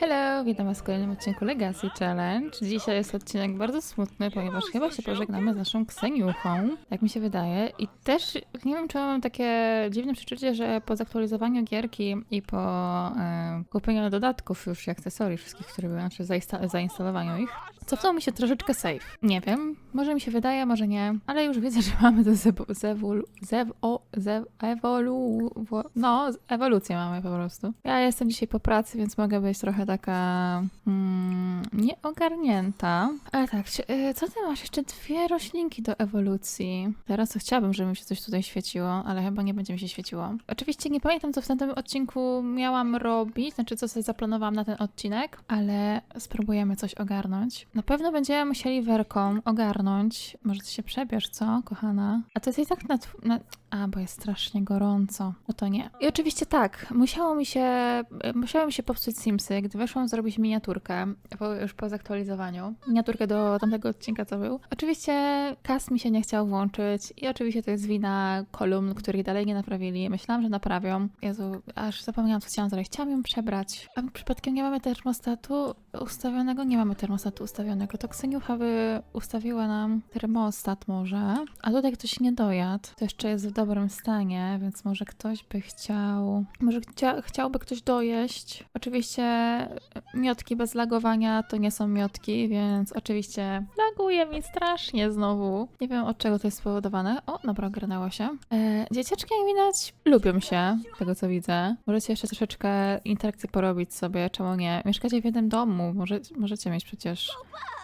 Hello, witam was w kolejnym odcinku Legacy Challenge. Dzisiaj jest odcinek bardzo smutny, ponieważ chyba się pożegnamy z naszą Kseniuchą, jak mi się wydaje. I też nie wiem, czy mam takie dziwne przeczucie, że po zaktualizowaniu gierki i po e, kupieniu dodatków już i akcesorii wszystkich, które były, znaczy zainsta- zainstalowaniu ich, cofnął mi się troszeczkę save. Nie wiem, może mi się wydaje, może nie, ale już widzę, że mamy do zewolu- zew- o- no, ewolucję mamy po prostu. Ja jestem dzisiaj po pracy, więc mogę być trochę taka mm, nieogarnięta. Ale tak, y, co ty masz? Jeszcze dwie roślinki do ewolucji. Teraz chciałabym, żeby mi się coś tutaj świeciło, ale chyba nie będzie mi się świeciło. Oczywiście nie pamiętam, co w tym odcinku miałam robić, znaczy co sobie zaplanowałam na ten odcinek, ale spróbujemy coś ogarnąć. Na pewno będziemy musieli werką ogarnąć. Może ty się przebierz, co, kochana? A to jest i tak na, na... A, bo jest strasznie gorąco. No to nie. I oczywiście tak, musiało mi się, musiało mi się popsuć Simsy, gdy weszłam zrobić miniaturkę, po, już po zaktualizowaniu. Miniaturkę do tamtego odcinka, co był. Oczywiście kas mi się nie chciał włączyć i oczywiście to jest wina kolumn, których dalej nie naprawili. Myślałam, że naprawią. Jezu, aż zapomniałam, co chciałam zrobić. Chciałam ją przebrać. A przypadkiem nie mamy termostatu ustawionego? Nie mamy termostatu ustawionego. To Kseniucha by ustawiła nam termostat może. A tutaj ktoś nie dojadł. To jeszcze jest w dobrym stanie, więc może ktoś by chciał... Może chcia, chciałby ktoś dojeść. Oczywiście miotki bez lagowania to nie są miotki, więc oczywiście laguje mi strasznie znowu. Nie wiem od czego to jest spowodowane. O, dobra, ogarnęło się. E, dzieciaczki jak widać lubią się, tego co widzę. Możecie jeszcze troszeczkę interakcji porobić sobie, czemu nie? Mieszkacie w jednym domu, może, możecie mieć przecież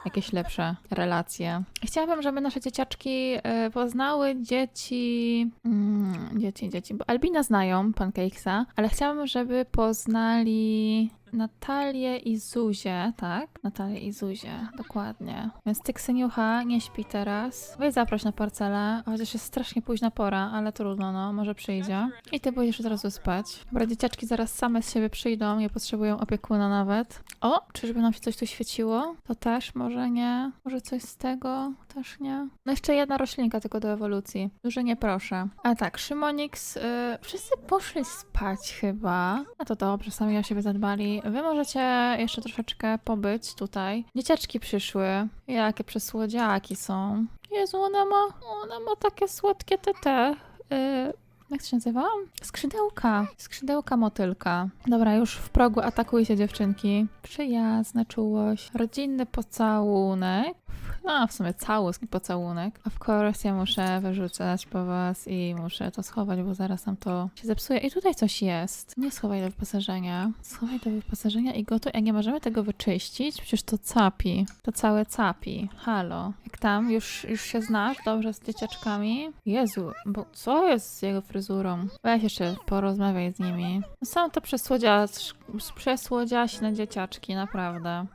jakieś lepsze relacje. Chciałabym, żeby nasze dzieciaczki e, poznały dzieci, mm, dzieci, dzieci, bo Albina znają Pancakesa, ale chciałabym, żeby poznali Natalię i Zuzię, tak? Natalię i Zuzię, dokładnie. Więc ty, Kseniucha, nie śpi teraz. Weź zaproś na parcelę, chociaż jest strasznie późna pora, ale trudno, no, może przyjdzie. I ty pójdziesz od razu spać. Dobra, dzieciaczki zaraz same z siebie przyjdą, nie potrzebują opiekuna nawet. O, czyżby nam się coś tu świeciło? To też może nie. Może coś z tego? Też nie. No jeszcze jedna roślinka tylko do ewolucji. Dużo nie proszę. A tak, Szymonix, y, wszyscy poszli spać chyba. No to dobrze, sami o siebie zadbali. Wy możecie jeszcze troszeczkę pobyć tutaj. Dzieciaczki przyszły. Jakie przesłodziaki są. Jezu, ona ma, ona ma takie słodkie tete. Y, jak to się nazywa? Skrzydełka. Skrzydełka motylka. Dobra, już w progu atakujcie dziewczynki. Przyjazna czułość. Rodzinny pocałunek. No, w sumie całusk i pocałunek. Of course, ja muszę wyrzucać po was i muszę to schować, bo zaraz nam to się zepsuje. I tutaj coś jest. Nie schowaj do wyposażenia. Schowaj do wyposażenia i gotuj. A nie możemy tego wyczyścić? Przecież to capi. To całe capi. Halo. Jak tam? Już, już się znasz dobrze z dzieciaczkami? Jezu, bo co jest z jego fryzurą? Weź jeszcze porozmawiaj z nimi. No Są to przesłodziasz, przesłodziaśne dzieciaczki, naprawdę.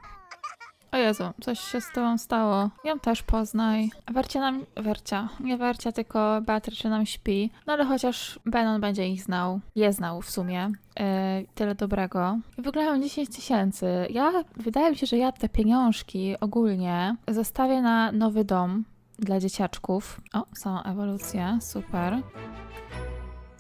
O Jezu, coś się z tobą stało. Ją też poznaj. Wercia nam... Wercia. Nie Wercia, tylko Beatrice nam śpi. No ale chociaż Benon będzie ich znał. Je znał w sumie. Yy, tyle dobrego. I mam 10 tysięcy. Ja... Wydaje mi się, że ja te pieniążki ogólnie zostawię na nowy dom dla dzieciaczków. O, są ewolucje. Super.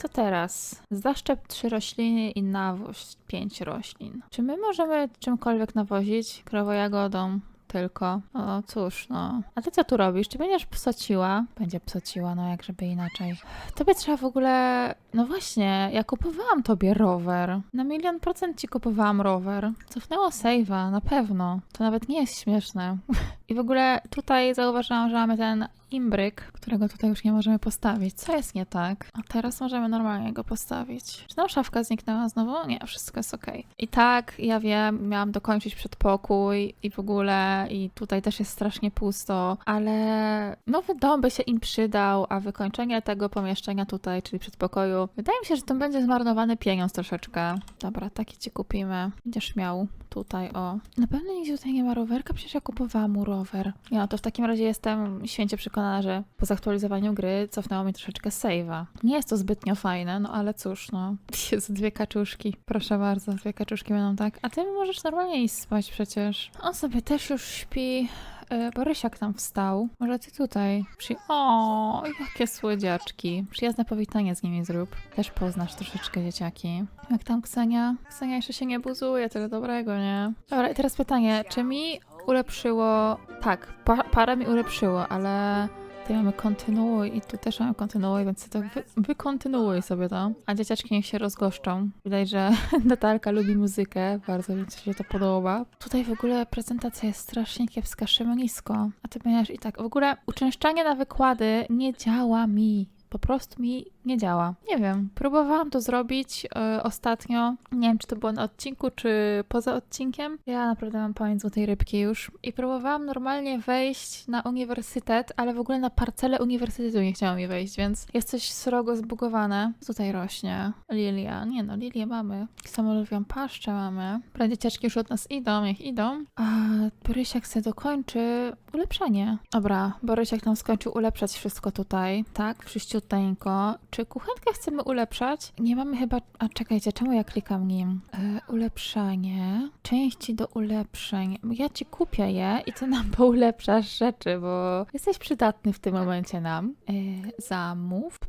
Co teraz? Zaszczep trzy rośliny i nawoź pięć roślin. Czy my możemy czymkolwiek nawozić? Krowojagodą tylko. O cóż, no. A ty co tu robisz? Czy będziesz psociła? Będzie psociła, no jak żeby inaczej. Tobie trzeba w ogóle... No właśnie, ja kupowałam tobie rower. Na milion procent ci kupowałam rower. Cofnęło save'a, na pewno. To nawet nie jest śmieszne. I w ogóle tutaj zauważyłam, że mamy ten imbryk, którego tutaj już nie możemy postawić. Co jest nie tak? A teraz możemy normalnie go postawić. Czy tam szafka zniknęła znowu? Nie, wszystko jest ok. I tak, ja wiem, miałam dokończyć przedpokój i w ogóle, i tutaj też jest strasznie pusto, ale nowy dom by się im przydał, a wykończenie tego pomieszczenia tutaj, czyli przedpokoju, wydaje mi się, że to będzie zmarnowany pieniądz troszeczkę. Dobra, taki ci kupimy. Będziesz miał tutaj, o. Na pewno nigdzie tutaj nie ma rowerka, przecież ja kupowałam mu rower. Ja, to w takim razie jestem święcie przekonana, że po zaktualizowaniu gry cofnęło mi troszeczkę save'a. Nie jest to zbytnio fajne, no ale cóż, no. Jezu, dwie kaczuszki. Proszę bardzo, dwie kaczuszki będą tak. A ty możesz normalnie iść spać przecież. On sobie też już śpi. E, Borysiak tam wstał. Może ty tutaj. Przy... O, jakie słodziaczki. Przyjazne powitanie z nimi zrób. Też poznasz troszeczkę dzieciaki. Jak tam Ksenia? Ksenia jeszcze się nie buzuje, tyle dobrego, nie? Dobra, i teraz pytanie, czy mi ulepszyło... Tak, pa parę mi ulepszyło, ale... Tutaj mamy kontynuuj i tu też mamy kontynuuj, więc to wy, wykontynuuj sobie to. A dzieciaczki niech się rozgoszczą. Widać, że Natalka lubi muzykę, bardzo mi się to podoba. Tutaj w ogóle prezentacja jest strasznie kiepska, nisko. A ty będziesz i tak. W ogóle uczęszczanie na wykłady nie działa mi. Po prostu mi nie działa. Nie wiem, próbowałam to zrobić e, ostatnio. Nie wiem, czy to było na odcinku, czy poza odcinkiem. Ja naprawdę mam pamięć złotej rybki już. I próbowałam normalnie wejść na uniwersytet, ale w ogóle na parcelę uniwersytetu nie chciało mi wejść, więc jest coś srogo zbugowane. Tutaj rośnie? Lilia. Nie no, lilię mamy. Samolowią paszczę mamy. Prawie dzieciaczki już od nas idą, niech idą. A Borysiak se dokończy ulepszanie. Dobra, Borysiak nam skończył ulepszać wszystko tutaj. Tak, wszyściuteńko. Czy kuchenkę chcemy ulepszać? Nie mamy chyba... A czekajcie, czemu ja klikam nim? E, ulepszanie. Części do ulepszeń. Ja ci kupię je i ty nam poulepszasz rzeczy, bo jesteś przydatny w tym momencie nam. E, zamów.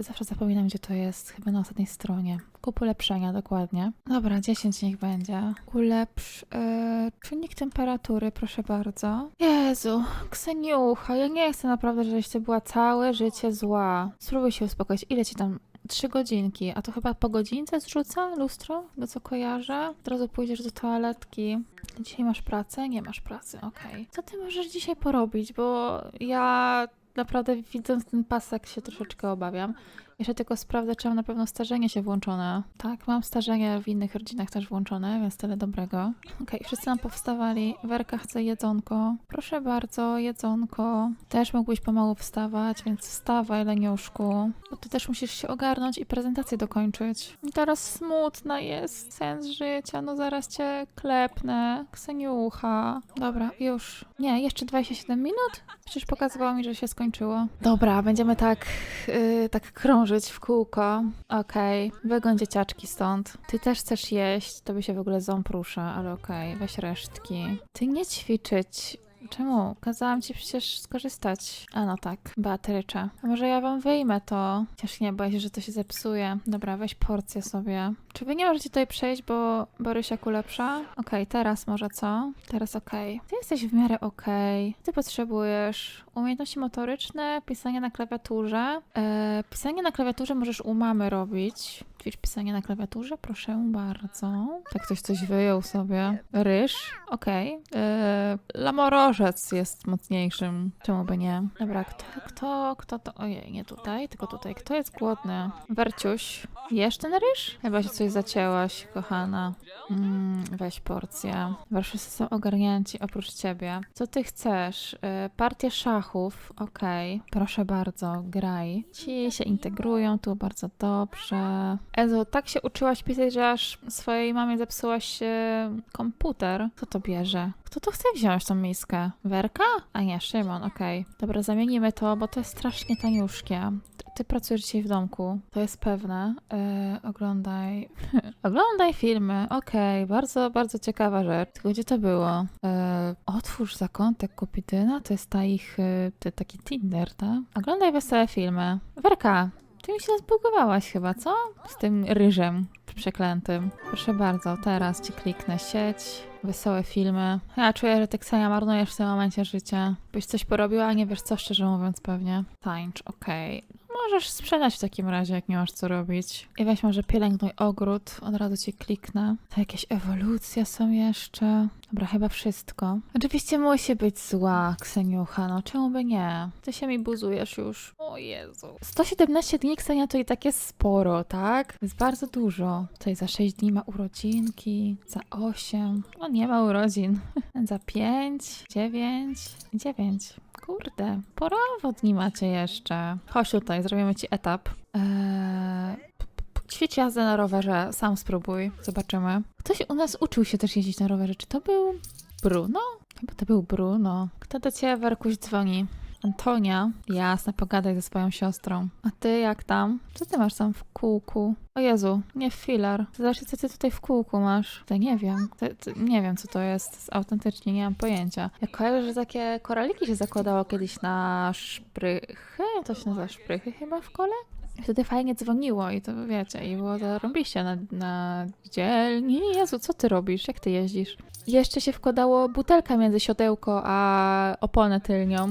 Zawsze zapominam, gdzie to jest. Chyba na ostatniej stronie. Kup ulepszenia, dokładnie. Dobra, 10 niech będzie. Ulepsz... E, czynnik temperatury, proszę bardzo. Jezu, Kseniucha, ja nie chcę naprawdę, żebyś ty była całe życie zła. Spróbuj się uspokoić. Ile ci tam? Trzy godzinki, a to chyba po godzince zrzuca lustro, do co kojarzę. Od razu pójdziesz do toaletki. Dzisiaj masz pracę? Nie masz pracy, okej. Co ty możesz dzisiaj porobić? Bo ja naprawdę widząc ten pasek się troszeczkę obawiam. Jeszcze tylko sprawdzę, czy mam na pewno starzenie się włączone. Tak, mam starzenie w innych rodzinach też włączone, więc tyle dobrego. Okej, wszyscy nam powstawali. Werka chce jedzonko. Proszę bardzo, jedzonko. Też mógłbyś pomału wstawać, więc wstawaj, leniuszku. Bo ty też musisz się ogarnąć i prezentację dokończyć. I teraz smutna jest sens życia, no zaraz cię klepnę. Kseniucha. Dobra, już. Nie, jeszcze 27 minut? Przecież pokazywało mi, że się skończyło. Dobra, będziemy tak, yy, tak krążyć w kółko. Okej, wygoń dzieciaczki stąd. Ty też chcesz jeść, to by się w ogóle ząb rusza, ale okej, weź resztki. Ty nie ćwiczyć. Czemu? Kazałam ci przecież skorzystać. A no tak, baterycze. A może ja wam wyjmę to? Chociaż nie, boję się, że to się zepsuje. Dobra, weź porcję sobie. Czy wy nie możecie tutaj przejść, bo Borysiak ulepsza? Okej, teraz może co? Teraz okej. Ty jesteś w miarę okej. Ty potrzebujesz umiejętności motoryczne, pisanie na klawiaturze. E, pisanie na klawiaturze możesz u mamy robić. Ćwicz pisanie na klawiaturze, proszę bardzo. Tak ktoś coś wyjął sobie. Ryż, okej. E, Lamorożec jest mocniejszym. Czemu by nie? Dobra, kto, kto, kto to? Ojej, nie tutaj, tylko tutaj. Kto jest głodny? Werciuś, jesz ten ryż? Chyba się coś zacięłaś, kochana. Mm, weź porcję. Wszyscy są ogarnięci oprócz ciebie. Co ty chcesz? E, partię szachów, okej. Proszę bardzo, graj. Ci się integrują tu bardzo dobrze. Ezo, tak się uczyłaś pisać, że aż swojej mamie zepsułaś e, komputer. Kto to bierze? Kto to chce wziąć tą miskę? Werka? A nie, Szymon, okej. Dobra, zamienimy to, bo to jest strasznie taniuszkie. Ty, pracujesz dzisiaj w domku, to jest pewne. E, oglądaj. oglądaj filmy, okej, bardzo, bardzo ciekawa rzecz. Gdzie to było? E, otwórz zakątek Kupidyna, to jest ta ich, te, taki Tinder, tak? Oglądaj wesołe filmy. Werka, ty mi się zbugowałaś chyba, co? Z tym ryżem przeklętym. Proszę bardzo, teraz ci kliknę sieć, wesołe filmy. Ja czuję, że ty Ksenia marnujesz w tym momencie życie. Byś coś porobiła, a nie wiesz co, szczerze mówiąc pewnie. Tańcz, okej. Możesz sprzedać w takim razie, jak nie masz co robić. I weź może pielęgnuj ogród, od razu ci kliknę. To jakieś ewolucje są jeszcze. Dobra, chyba wszystko. Oczywiście musi być zła, Kseniucha, no czemu by nie? Ty się mi buzujesz już. O Jezu. 117 dni, Ksenia, to i tak jest sporo, tak? Jest bardzo dużo. Tutaj za 6 dni ma urodzinki, za 8. O, nie ma urodzin. za 5, 9, 9. Kurde, porowo dni macie jeszcze. Chodź tutaj, zrobimy ci etap. Eee, ćwicz jazdę na rowerze, sam spróbuj, zobaczymy. Ktoś u nas uczył się też jeździć na rowerze. Czy to był Bruno? Chyba to był Bruno. Kto do ciebie, Werkuś, dzwoni? Antonia? Jasne, pogadaj ze swoją siostrą. A ty jak tam? Co ty masz tam w kółku? O Jezu, nie filar. Zobaczcie, co ty tutaj w kółku masz. To nie wiem. To, nie wiem, co to jest. Autentycznie nie mam pojęcia. Ja kojarzę, że takie koraliki się zakładało kiedyś na szprychy. To się nazywa szprychy chyba w szkole? Wtedy fajnie dzwoniło i to wiecie, i było to robiście na, na dzielni. Jezu, co ty robisz? Jak ty jeździsz? Jeszcze się wkładało butelka między siodełko a oponę tylnią.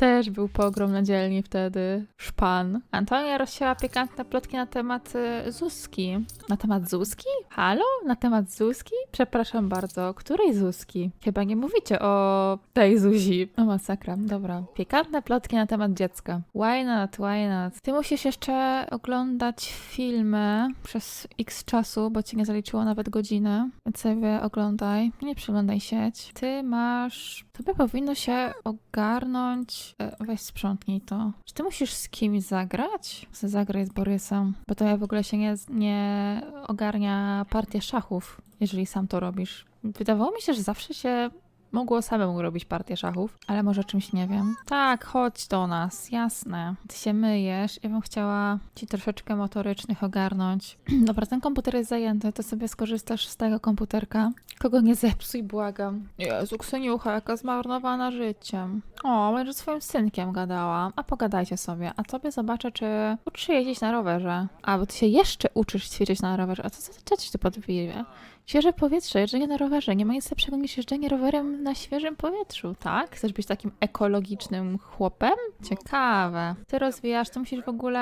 Też był pogrom na dzielni wtedy. Szpan. Antonia rozsiała pikantne plotki na temat y, Zuzki. Na temat Zuzki? Halo? Na temat Zuzki? Przepraszam bardzo. Której Zuzki? Chyba nie mówicie o tej Zuzi. No masakra, dobra. Pikantne plotki na temat dziecka. Why not, why not? Ty musisz jeszcze oglądać filmy przez x czasu, bo ci nie zaliczyło nawet godziny. Więc sobie oglądaj. Nie przyglądaj sieć. Ty masz... Tobie powinno się ogarnąć... E, Weź sprzątnij to. Czy ty musisz z kimś zagrać? Se zagraj z Borysem. Bo to ja w ogóle się nie, nie ogarnia partię szachów, jeżeli sam to robisz. Wydawało mi się, że zawsze się mogło samemu robić partię szachów, ale może czymś nie wiem. Tak, chodź do nas, jasne. Ty się myjesz, ja bym chciała ci troszeczkę motorycznych ogarnąć. Dobra, ten komputer jest zajęty, to sobie skorzystasz z tego komputerka. Kogo nie zepsuj, błagam. Jezu, Kseniucha, jaka zmarnowana życiem. O, będę z swoim synkiem gadała. A pogadajcie sobie. A tobie zobaczę, czy się jeździć na rowerze. A, bo ty się jeszcze uczysz ćwiczyć na rowerze. A co, co, co ci to podbije? Świeże powietrze, jeżdżenie na rowerze. Nie ma nic lepszego niż jeżdżenie rowerem na świeżym powietrzu, tak? Chcesz być takim ekologicznym chłopem? Ciekawe. Ty rozwijasz, to musisz w ogóle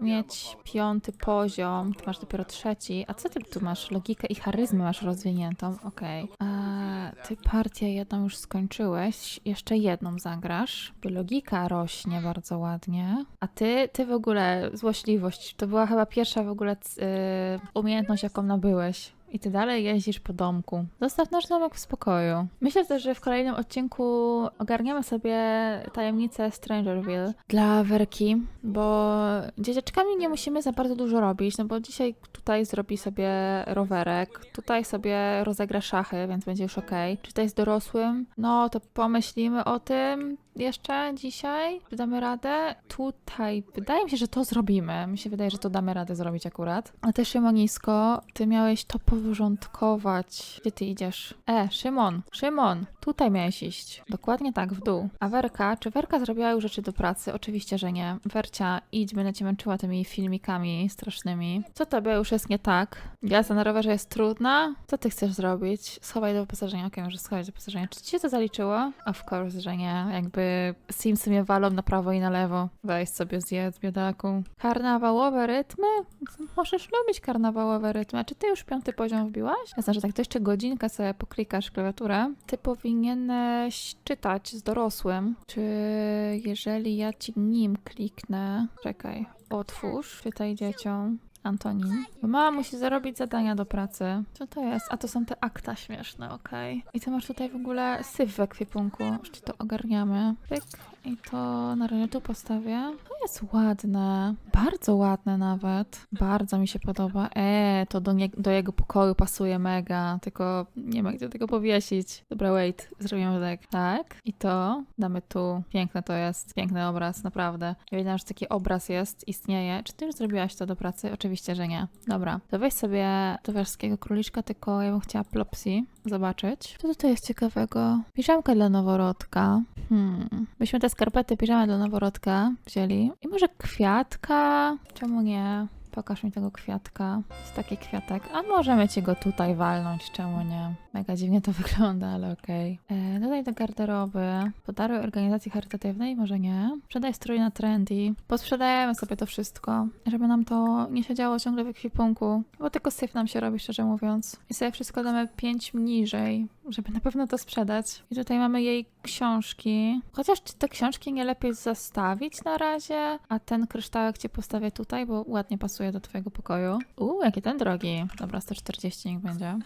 mieć piąty poziom, ty masz dopiero trzeci. A co ty tu masz? Logikę i charyzmę masz rozwiniętą, okej. Eee, Ty partię jedną już skończyłeś, jeszcze jedną zagrasz, logika rośnie bardzo ładnie. A ty, ty w ogóle, złośliwość, to była chyba pierwsza w ogóle c- y, umiejętność, jaką nabyłeś. I ty dalej jeździsz po domku. Zostaw nasz domek w spokoju. Myślę też, że w kolejnym odcinku ogarniemy sobie tajemnicę Strangerville dla Werki, bo dzieciaczkami nie musimy za bardzo dużo robić, no bo dzisiaj tutaj zrobi sobie rowerek, tutaj sobie rozegra szachy, więc będzie już okej. Czy to jest dorosłym? No to pomyślimy o tym jeszcze dzisiaj. Damy radę? Tutaj wydaje mi się, że to zrobimy. Mi się wydaje, że to damy radę zrobić akurat. A ty, Szymonisko, ty miałeś to porządkować. Gdzie ty idziesz? E, Szymon, Szymon, tutaj miałeś iść. Dokładnie tak, w dół. A Werka, czy Werka zrobiła już rzeczy do pracy? Oczywiście, że nie. Wercia, idź, będę cię męczyła tymi filmikami strasznymi. Co tobie już jest nie tak? Jazda na rowerze jest trudna? Co ty chcesz zrobić? Schowaj do wyposażenia. Okej, może schować do wyposażenia. Czy ci się to zaliczyło? Of course, że nie. Jakby Simsy mnie walą na prawo i na lewo. Weź sobie zjedz, biedaku. Karnawałowe rytmy? Możesz lubić karnawałowe rytmy. A czy ty już piąty poziom wbiłaś? Ja znam, że tak to jeszcze godzinkę sobie poklikasz klawiaturę. Ty powinieneś czytać z dorosłym. Czy jeżeli ja ci nim kliknę... Czekaj. Otwórz. Czytaj dzieciom. Antonin. Bo mama musi zarobić zadania do pracy. Co to jest? A to są te akta śmieszne, okej. I ty masz tutaj w ogóle syf w ekwipunku. Jeszcze to ogarniamy. Pyk. I to na razie tu postawię. To jest ładne. Bardzo ładne nawet. Bardzo mi się podoba. Eee, to do, nie, do jego pokoju pasuje mega. Tylko nie ma gdzie tego powiesić. Dobra, wait. Zrobimy tak. Tak. I to damy tu. Piękne to jest. Piękny obraz, naprawdę. Nie wiedziałam, że taki obraz jest, istnieje. Czy ty już zrobiłaś to do pracy? Oczywiście, że nie. Dobra. To weź sobie towarzyskiego króliczka, tylko ja bym chciała plopsy zobaczyć. Co tutaj jest ciekawego? Piżamka dla noworodka. Hmm. Byśmy te skarpety piżamy dla noworodka wzięli. I może kwiatka? Czemu nie? Pokaż mi tego kwiatka. Jest taki kwiatek. A możemy ci go tutaj walnąć, czemu nie? Mega dziwnie to wygląda, ale okej. Okay. Dodaj do garderoby. Podaruj organizacji charytatywnej, może nie. Sprzedaj strój na trendy. Posprzedajemy sobie to wszystko, żeby nam to nie siedziało ciągle w ekwipunku. Bo tylko syf nam się robi, szczerze mówiąc. I sobie wszystko damy 5 niżej, żeby na pewno to sprzedać. I tutaj mamy jej książki. Chociaż te książki nie lepiej zostawić na razie? A ten kryształek cię postawię tutaj, bo ładnie pasuje do twojego pokoju. Uuu, jaki ten drogi. Dobra, 140 niech będzie.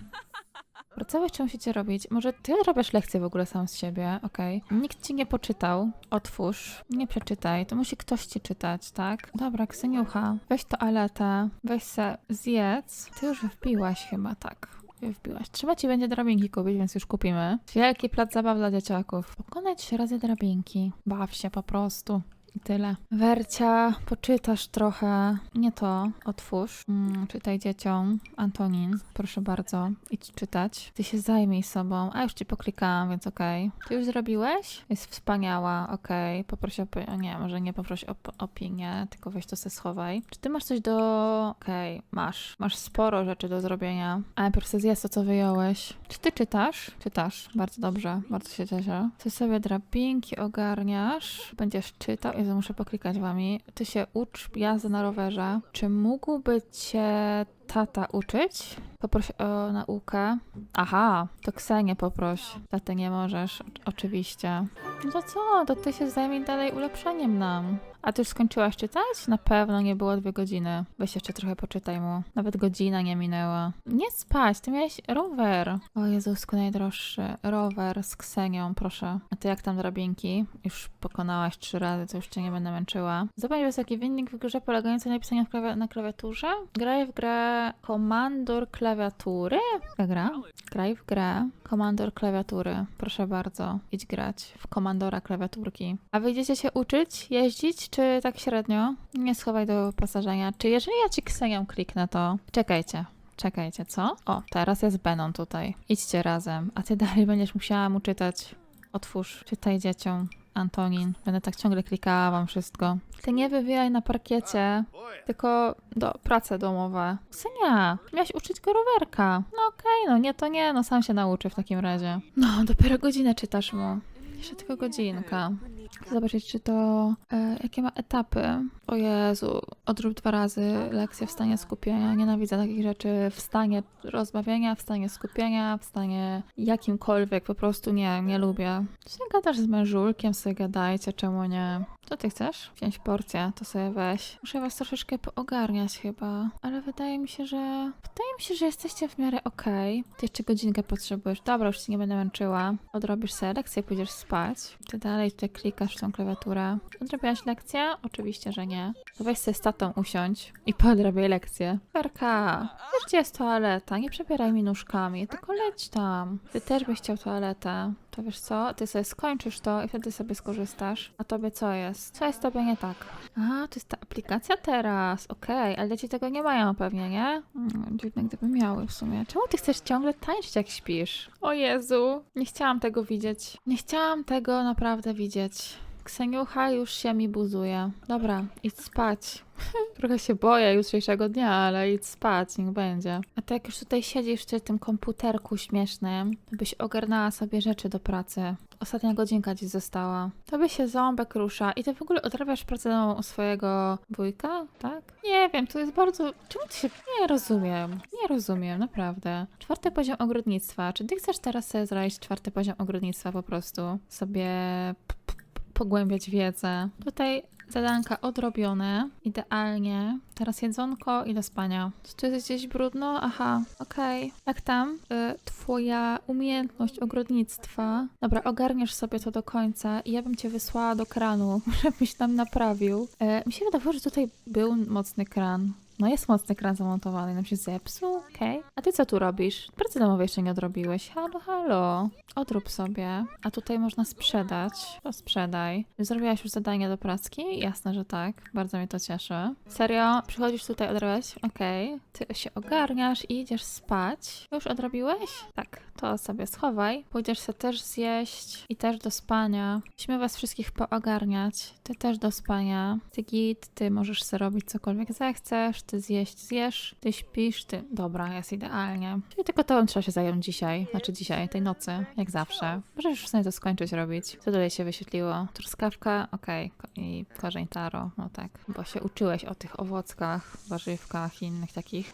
Pracować czy musicie robić? Może ty robisz lekcje w ogóle sam z siebie, okej. Nikt ci nie poczytał. Otwórz. Nie przeczytaj. To musi ktoś ci czytać, tak? Dobra, Kseniucha. Weź toaletę. Weź se zjedz. Ty już wbiłaś chyba, tak. wbiłaś. Trzeba ci będzie drabinki kupić, więc już kupimy. Wielki plac zabaw dla dzieciaków. Pokonać trzy razy drabinki. Baw się po prostu. I tyle. Wercia, poczytasz trochę. Nie to, otwórz. Mm, czytaj dzieciom. Antonin, proszę bardzo, idź czytać. Ty się zajmij sobą. A już ci poklikałam, więc okej. Ty już zrobiłeś? Jest wspaniała, okej. Poproś o... Nie, może nie poproś o opinię, tylko weź to se schowaj. Czy ty masz coś do... Okej, masz. Masz sporo rzeczy do zrobienia. A najpierw sobie zjedz to, co wyjąłeś. Czy ty czytasz? Czytasz. Bardzo dobrze. Bardzo się cieszę. Ty sobie drabinki ogarniasz. Będziesz czytał. Jezu, muszę poklikać wami. Ty się ucz jazdy na rowerze. Czy mógłby cię tata uczyć? Poproś o naukę. Aha, to Ksenię poproś. Tatę nie możesz, oczywiście. No to co? To ty się zajmij dalej ulepszaniem nam. A ty już skończyłaś czytać? Na pewno nie było dwie godziny. Weź jeszcze trochę poczytaj mu. Nawet godzina nie minęła. Nie spać, ty miałeś rower. O Jezusku, najdroższy. Rower z Ksenią, proszę. A ty jak tam drabinki? Już pokonałaś trzy razy, to już cię nie będę męczyła. Zdobądź wysoki wynik w grze polegający na pisaniu na klawiaturze. Graj w grę Komandor klawiatury. Gra? Graj w grę Komandor klawiatury. Proszę bardzo, idź grać w komandora klawiaturki. A wyjdziecie się uczyć, jeździć, czy tak średnio? Nie schowaj do wyposażenia. Czy jeżeli ja ci Ksenią kliknę, to... Czekajcie. Czekajcie, co? O, teraz jest Benon tutaj. Idźcie razem, a ty dalej będziesz musiała mu czytać. Otwórz, czytaj dzieciom. Antonin. Będę tak ciągle klikała wam wszystko. Ty nie wywijaj na parkiecie, tylko do, prace domowe. Ksenia, miałaś uczyć go rowerka. No okej, no nie to nie, no sam się nauczy w takim razie. No, dopiero godzinę czytasz mu. Jeszcze tylko godzinka. Zobaczyć, czy to. E, jakie ma etapy. O Jezu, odrób dwa razy lekcję w stanie skupienia. Nienawidzę takich rzeczy. W stanie rozmawiania, w stanie skupienia, w stanie jakimkolwiek. Po prostu nie, nie lubię. Sobie gadasz z mężulkiem, sobie gadajcie, czemu nie? Co ty chcesz? Wziąć porcję, to sobie weź. Muszę was troszeczkę poogarniać chyba, ale wydaje mi się, że... Wydaje mi się, że jesteście w miarę okej. Ty jeszcze godzinkę potrzebujesz. Dobra, już ci nie będę męczyła. Odrobisz sobie lekcję, pójdziesz spać. Ty dalej tutaj klikasz w tą klawiaturę. Odrobiłaś lekcję? Oczywiście, że nie. To weź sobie z tatą usiądź i podrabiaj lekcję. Wiesz gdzie jest toaleta? Nie przebieraj mi nóżkami, tylko leć tam. Ty też byś chciał toaletę. To wiesz co? Ty sobie skończysz to i wtedy sobie skorzystasz. A tobie co jest? Co jest tobie nie tak? A, to jest ta aplikacja teraz. Okej, ale dzieci tego nie mają pewnie, nie? Hmm, dziwne, gdyby miały w sumie. Czemu ty chcesz ciągle tańczyć, jak śpisz? O Jezu, nie chciałam tego widzieć. Nie chciałam tego naprawdę widzieć. Kseniucha już się mi buzuje. Dobra, idź spać. Trochę się boję jutrzejszego dnia, ale idź spać, niech będzie. A ty jak już tutaj siedzisz przy tym komputerku śmiesznym, to byś ogarnęła sobie rzeczy do pracy. Ostatnia godzinka ci została. To by się ząbek rusza i ty w ogóle odrabiasz pracę u swojego wujka, tak? Nie wiem, to jest bardzo... Czemu ty się... Nie rozumiem. Nie rozumiem, naprawdę. Czwarty poziom ogrodnictwa. Czy ty chcesz teraz sobie zrobić czwarty poziom ogrodnictwa po prostu? Sobie pogłębiać wiedzę. Tutaj zadanka odrobione, idealnie. Teraz jedzonko i do spania. Czy jest gdzieś brudno? Aha, okej. Jak tam? Y, twoja umiejętność ogrodnictwa. Dobra, ogarniesz sobie to do końca i ja bym cię wysłała do kranu, żebyś tam naprawił. Y, mi się wydawało, że tutaj był mocny kran. No jest mocny kran zamontowany, nam się zepsuł. Ty co tu robisz? Pracy domowej jeszcze nie odrobiłeś. Halo, halo. Odrób sobie. A tutaj można sprzedać. To sprzedaj. Zrobiłaś już zadanie do praski? Jasne, że tak. Bardzo mnie to cieszy. Serio? Przychodzisz tutaj odrabiać? Okej. Ty się ogarniasz i idziesz spać. Już odrobiłeś? Tak. To sobie schowaj. Pójdziesz sobie też zjeść i też do spania. Musimy was wszystkich poogarniać. Ty też do spania. Ty git, ty możesz sobie robić cokolwiek zechcesz. Ty zjeść zjesz. Ty śpisz, ty... Dobra, jest idealnie. Czyli tylko tobą trzeba się zająć dzisiaj. Znaczy dzisiaj, tej nocy. Jak zawsze. Możesz już sobie to skończyć robić. Co tutaj się wyświetliło? Truskawka? Okej. Ko- I korzeń taro. No tak. Bo się uczyłeś o tych owockach, warzywkach i innych takich.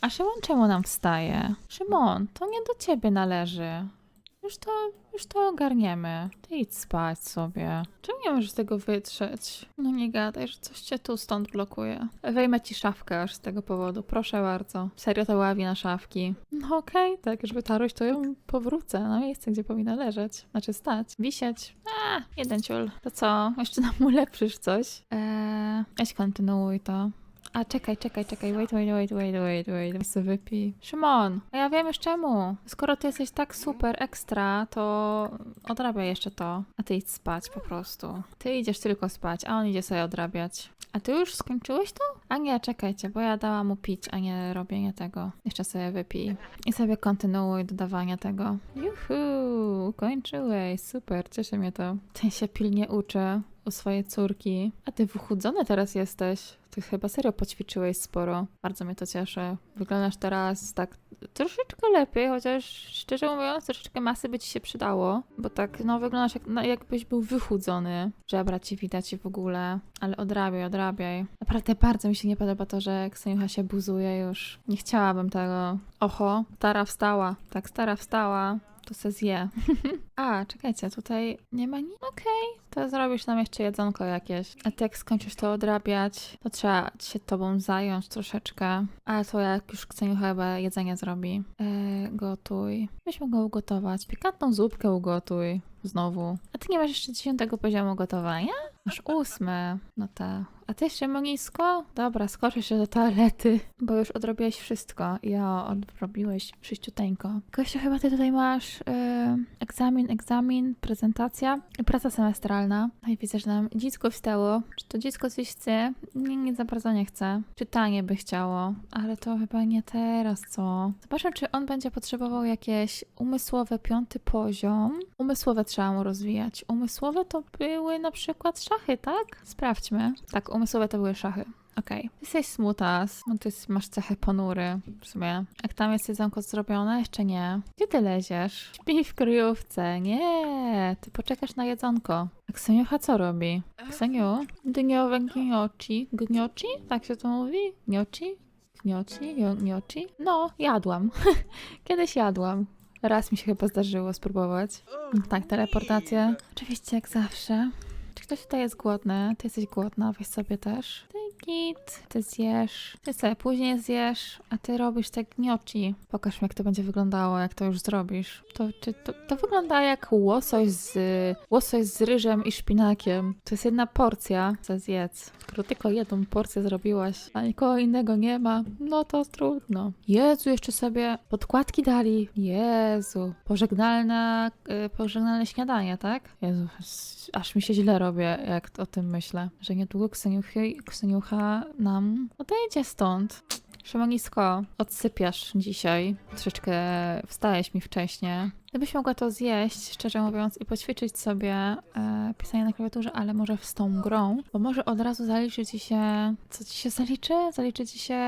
A Szymon czemu nam wstaje? Szymon, to nie do ciebie należy. Już to, już to ogarniemy. Ty idź spać sobie. Czemu nie możesz tego wytrzeć? No nie gadaj, że coś cię tu stąd blokuje. Wejmę ci szafkę aż z tego powodu, proszę bardzo. Serio to była wina szafki. No okej, tak, żeby tarość to ją powrócę na miejsce, gdzie powinna leżeć. Znaczy stać, wisieć. A, jeden ciul. To co? Jeszcze nam ulepszysz coś? Eee, weź kontynuuj to. A czekaj, czekaj, czekaj, wait, wait, wait, wait, wait, wait, sobie wypij. Szymon, a ja wiem już czemu. Skoro ty jesteś tak super ekstra, to odrabiaj jeszcze to. A ty idź spać po prostu. Ty idziesz tylko spać, a on idzie sobie odrabiać. A ty już skończyłeś to? A nie, czekajcie, bo ja dałam mu pić, a nie robienie tego. Jeszcze sobie wypij. I sobie kontynuuj dodawanie tego. Juhu, kończyłeś, super, cieszy mnie to. Ten się pilnie uczy u swojej córki. A ty wychudzony teraz jesteś. Ty chyba serio poćwiczyłeś sporo. Bardzo mnie to cieszy. Wyglądasz teraz tak troszeczkę lepiej, chociaż szczerze mówiąc, troszeczkę masy by ci się przydało, bo tak, no wyglądasz jak, no, jakbyś był wychudzony. Żebra ci widać w ogóle. Ale odrabiaj, odrabiaj. Naprawdę bardzo mi się nie podoba to, że Kseniucha się buzuje już. Nie chciałabym tego. Oho, stara wstała. Tak, stara wstała. To se zje. A, czekajcie, tutaj nie ma nic. Okej, to zrobisz nam jeszcze jedzonko jakieś. A ty jak skończysz to odrabiać, to trzeba się tobą zająć troszeczkę. A to jak już Kseniu chyba jedzenie zrobi. E, gotuj. Weźmy go ugotować. Pikantną zupkę ugotuj. Znowu. A ty nie masz jeszcze dziesiątego poziomu gotowania? Masz ósmy. No tak. A ty jeszcze monisko? Dobra, skoczę się do toalety, bo już odrobiłeś wszystko. Ja odrobiłeś wszyściuteńko. Gościu, chyba ty tutaj masz e, egzamin, egzamin, prezentacja i praca semestralna. No i widzę, że nam dziecko wstało. Czy to dziecko coś chce? Nie, nie za bardzo nie chce. Czytanie by chciało, ale to chyba nie teraz, co? Zobaczmy, czy on będzie potrzebował jakieś umysłowe piąty poziom. Umysłowe trzeba mu rozwijać. Umysłowe to były na przykład szachy, tak? Sprawdźmy. Tak, umysłowe to były szachy. Okej. Ty jesteś smutas, no ty masz cechy ponury w sumie. Jak tam jest jedzonko zrobione? Jeszcze nie. Gdzie ty leziesz? Śpi w kryjówce. Nie, ty poczekasz na jedzonko. A Kseniucha co robi? Kseniu? Dyniowe gnioci. Gnioci? Tak się to mówi? Gnioci? Gnioci? Gnioci? No, jadłam. Kiedyś jadłam. Raz mi się chyba zdarzyło spróbować. Tak, teleportację. Oczywiście jak zawsze. Czy ktoś tutaj jest głodny? Ty jesteś głodna, weź sobie też. Ty git, ty zjesz. Ty sobie później zjesz, a ty robisz te gnioci. Pokaż mi, jak to będzie wyglądało, jak to już zrobisz. To, czy, to, to wygląda jak łosoś z, łosoś z ryżem i szpinakiem. To jest jedna porcja, co zjedz. Skoro tylko jedną porcję zrobiłaś, a nikogo innego nie ma, no to trudno. Jezu, jeszcze sobie podkładki dali. Jezu. Pożegnalne, y, pożegnalne śniadanie, tak? Jezu, aż mi się źle robię, jak o tym myślę. Że niedługo Kseniuchy, Kseniucha nam odejdzie stąd. Szymonisko, odsypiasz dzisiaj. Troszeczkę wstałeś mi wcześniej. Gdybyś mogła to zjeść, szczerze mówiąc, i poćwiczyć sobie e, pisanie na klawiaturze, ale może z tą grą, bo może od razu zaliczy ci się. Co ci się zaliczy? Zaliczy ci się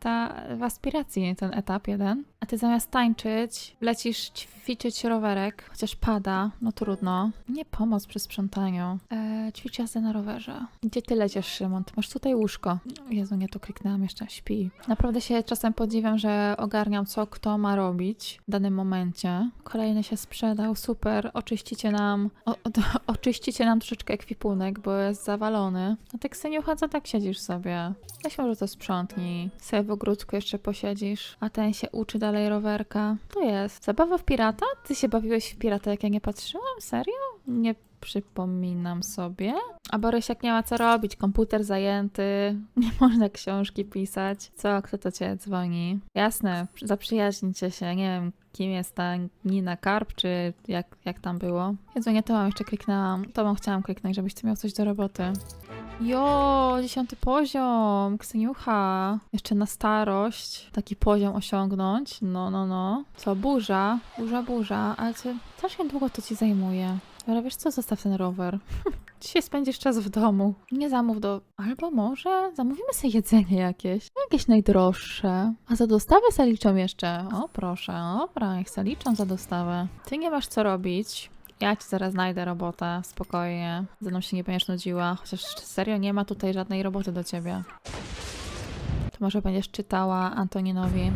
ta w aspiracji ten etap jeden. A ty zamiast tańczyć, lecisz ćwiczyć rowerek, chociaż pada, no trudno. Nie pomoc przy sprzątaniu. E, ćwicz jazdę na rowerze. Gdzie ty lecisz, Szymon? Ty masz tutaj łóżko. Jezu, nie to kliknęłam jeszcze, śpi. Naprawdę się czasem podziwiam, że ogarniam, co kto ma robić w danym momencie. Kolejny się sprzedał, super. Oczyścicie nam, o, o, oczyścicie nam troszeczkę ekwipunek, bo jest zawalony. A ty, Kseniucha, co tak siedzisz sobie? Weź może to sprzątnij. Sobie w ogródku jeszcze posiedzisz, a ten się uczy dalej rowerka. To jest. Zabawa w pirata? Ty się bawiłeś w pirata, jak ja nie patrzyłam? Serio? Nie przypominam sobie. A Borysiak nie ma co robić, komputer zajęty, nie można książki pisać. Co, kto to cię dzwoni? Jasne, zaprzyjaźnijcie się, nie wiem, kim jest ta Nina Karp, czy jak, jak tam było. Jezu, nie to mam jeszcze kliknęłam, bym chciałam kliknąć, żebyś ty miał coś do roboty. Jo, dziesiąty poziom, Kseniucha. Jeszcze na starość taki poziom osiągnąć. No, no, no. Co, burza, burza, burza, ale ty strasznie długo to ci zajmuje. Ale wiesz co, zostaw ten rower. Dzisiaj spędzisz czas w domu. Nie zamów do... Albo może zamówimy sobie jedzenie jakieś. Jakieś najdroższe. A za dostawę se liczą jeszcze. O proszę, dobra, niech se liczą za dostawę. Ty nie masz co robić. Ja ci zaraz znajdę robotę, spokojnie. Ze mną się nie będziesz nudziła, chociaż serio nie ma tutaj żadnej roboty do ciebie. To może będziesz czytała Antoninowi.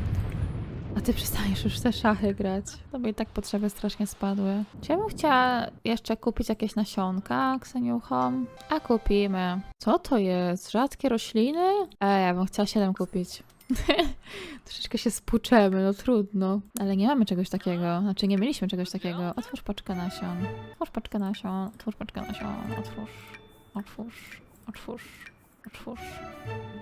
A ty przestaniesz już te szachy grać. To by i tak potrzeby strasznie spadły. Czy ja bym chciała jeszcze kupić jakieś nasionka kseniuchom? A kupimy. Co to jest? Rzadkie rośliny? Ej, ja bym chciała 7 kupić. Troszeczkę się spłuczemy, no trudno. Ale nie mamy czegoś takiego. Znaczy, nie mieliśmy czegoś takiego. Otwórz paczkę nasion. Otwórz paczkę nasion. Otwórz paczkę nasion. Otwórz. Otwórz. Otwórz. Otwórz.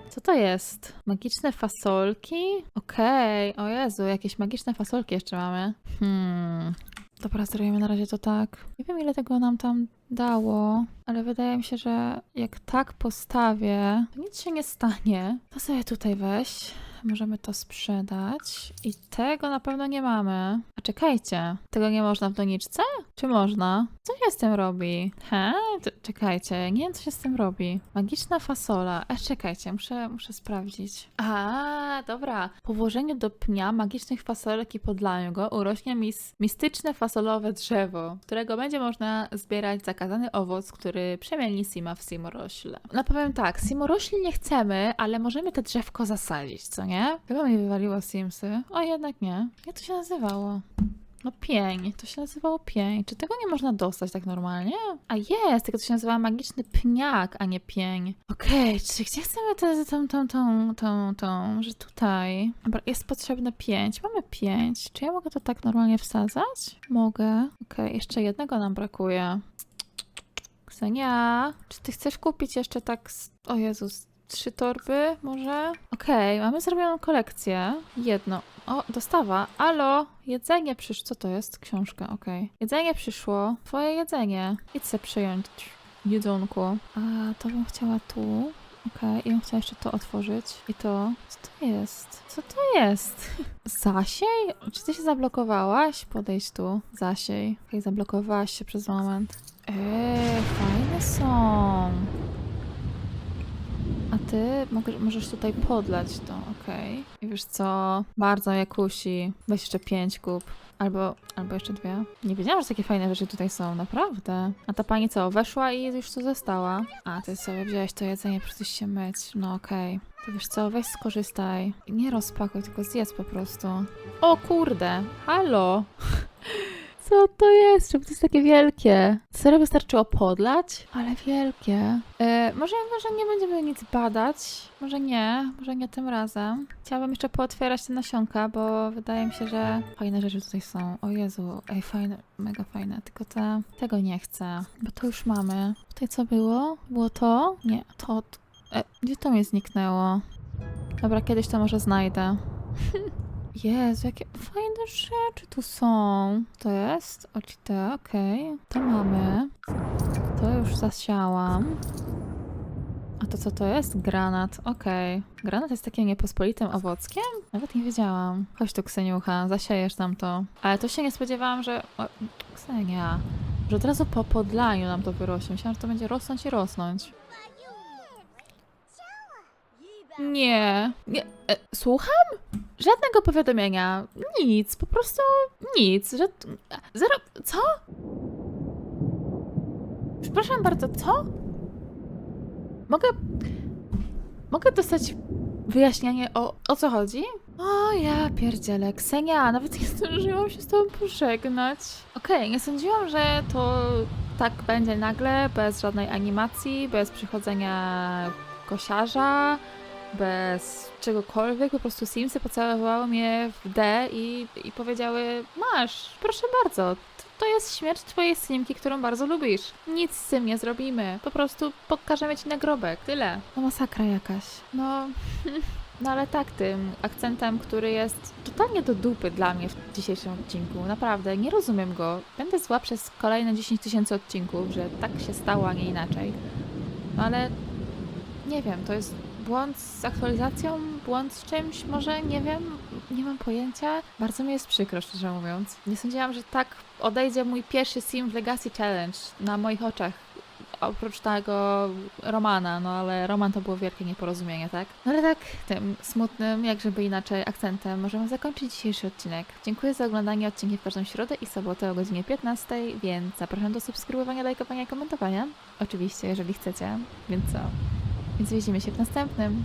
Co to jest? Magiczne fasolki? Okej, o Jezu, jakieś magiczne fasolki jeszcze mamy. Hmm. Dobra, zrobimy na razie to tak. Nie wiem, ile tego nam tam dało, ale wydaje mi się, że jak tak postawię, to nic się nie stanie. To sobie tutaj weź. Możemy to sprzedać. I tego na pewno nie mamy. A czekajcie, tego nie można w doniczce? Czy można? Co się z tym robi? He? Czekajcie, nie wiem co się z tym robi. Magiczna fasola. E, czekajcie, muszę, muszę sprawdzić. A, dobra. Po włożeniu do pnia magicznych fasolek i podlaniu go urośnie mis mistyczne fasolowe drzewo, którego będzie można zbierać zakazany owoc, który przemieni Sima w Simorośle. No powiem tak, Simorośli nie chcemy, ale możemy to drzewko zasadzić, co nie? Chyba mi wywaliło Simsy. O, jednak nie. Jak to się nazywało? No pień, to się nazywało pień. Czy tego nie można dostać tak normalnie? A jest, tylko to się nazywa magiczny pniak, a nie pień. Okej, czy gdzie chcemy tę, tą, tą, tą, tą, tą, że tutaj. Dobra, jest potrzebne pięć. Mamy pięć. Czy ja mogę to tak normalnie wsadzać? Mogę. Okej, jeszcze jednego nam brakuje. Ksenia, czy ty chcesz kupić jeszcze tak, o Jezus, trzy torby może? Okej, mamy zrobioną kolekcję. Jedno. O, dostawa. Alo, jedzenie przyszło. Co to jest? Książka, okej. Jedzenie przyszło. Twoje jedzenie. Idź se przyjąć jedzonku. A to bym chciała tu. Okej, i bym chciała jeszcze to otworzyć. I to. Co to jest? Co to jest? Zasiej? Czy ty się zablokowałaś? Podejdź tu. Zasiej. Okej, zablokowałaś się przez moment. Eee, fajne są. Ty możesz tutaj podlać to, okej. I wiesz co? Bardzo mnie kusi. Weź jeszcze pięć kup. Albo, albo jeszcze dwie. Nie wiedziałam, że takie fajne rzeczy tutaj są, naprawdę. A ta pani co, weszła i już tu została? A, ty sobie wziąłeś to jedzenie, przecież się myć. No okej. To wiesz co, weź skorzystaj. Nie rozpakuj, tylko zjedz po prostu. O kurde, halo! Co to jest? Czemu to jest takie wielkie? Serio wystarczyło podlać? Ale wielkie. E, może, może nie będziemy nic badać. Może nie. Może nie tym razem. Chciałabym jeszcze pootwierać te nasionka, bo wydaje mi się, że fajne rzeczy tutaj są. O Jezu, ej, fajne, mega fajne. Tylko te, tego nie chcę, bo to już mamy. Tutaj co było? Było to? Nie, to... E, gdzie to mi zniknęło? Dobra, kiedyś to może znajdę. Jezu, jakie fajne rzeczy tu są. To jest oczyte, okej. To mamy. To już zasiałam. A to co to jest? Granat, okej. Granat jest takim niepospolitym owockiem? Nawet nie wiedziałam. Chodź tu, Kseniucha, zasiejesz tam to. Ale to się nie spodziewałam, że... O, Ksenia... Że od razu po podlaniu nam to wyrośnie. Myślałam, że to będzie rosnąć i rosnąć. Nie. nie. E, słucham? Żadnego powiadomienia. Nic, po prostu nic. Żad... Zero... Co? Przepraszam bardzo, co? Mogę... Mogę dostać wyjaśnienie o, o co chodzi? O ja pierdzielę, Ksenia, nawet nie zdążyłam się z tobą pożegnać. Okej, nie sądziłam, że to tak będzie nagle, bez żadnej animacji, bez przychodzenia kosiarza, bez czegokolwiek, po prostu Simsy pocałowały mnie w D i, i powiedziały masz, proszę bardzo, to, jest śmierć twojej Simki, którą bardzo lubisz. Nic z tym nie zrobimy, po prostu pokażemy ci nagrobek, tyle. No masakra jakaś. No... No ale tak, tym akcentem, który jest totalnie do dupy dla mnie w dzisiejszym odcinku. Naprawdę, nie rozumiem go. Będę zła przez kolejne 10 tysięcy odcinków, że tak się stało, a nie inaczej. No ale nie wiem, to jest błąd z aktualizacją, błąd z czymś, może nie wiem, nie mam pojęcia. Bardzo mi jest przykro, szczerze mówiąc. Nie sądziłam, że tak odejdzie mój pierwszy Sim w Legacy Challenge na moich oczach. Oprócz tego Romana, no ale Roman to było wielkie nieporozumienie, tak? No ale tak, tym smutnym, jak żeby inaczej, akcentem możemy zakończyć dzisiejszy odcinek. Dziękuję za oglądanie odcinki w każdą środę i sobotę o godzinie 15, więc zapraszam do subskrybowania, lajkowania i komentowania. Oczywiście, jeżeli chcecie, więc co? Więc widzimy się w następnym.